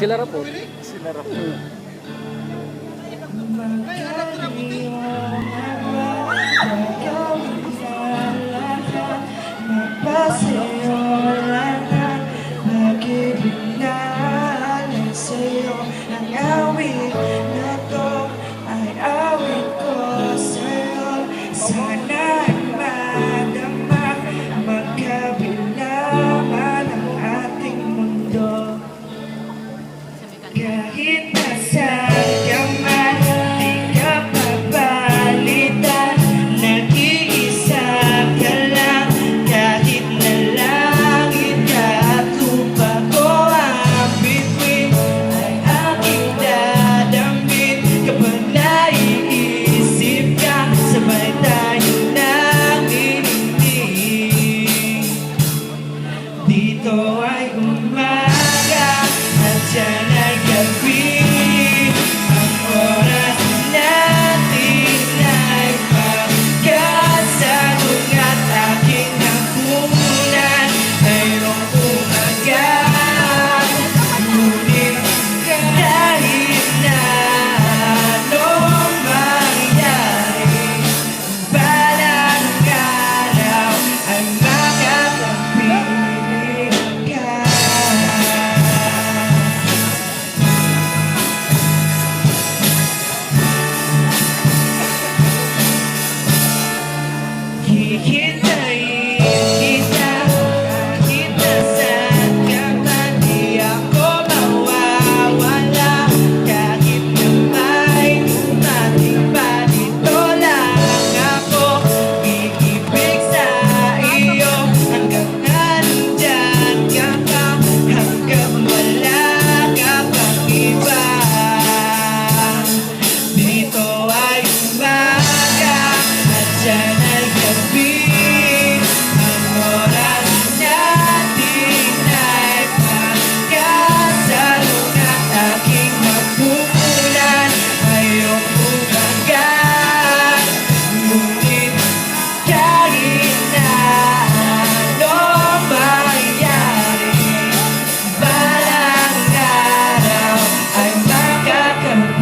Sila ra po. Sila ra po. Magpasa'yo Kahit nasaan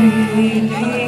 You.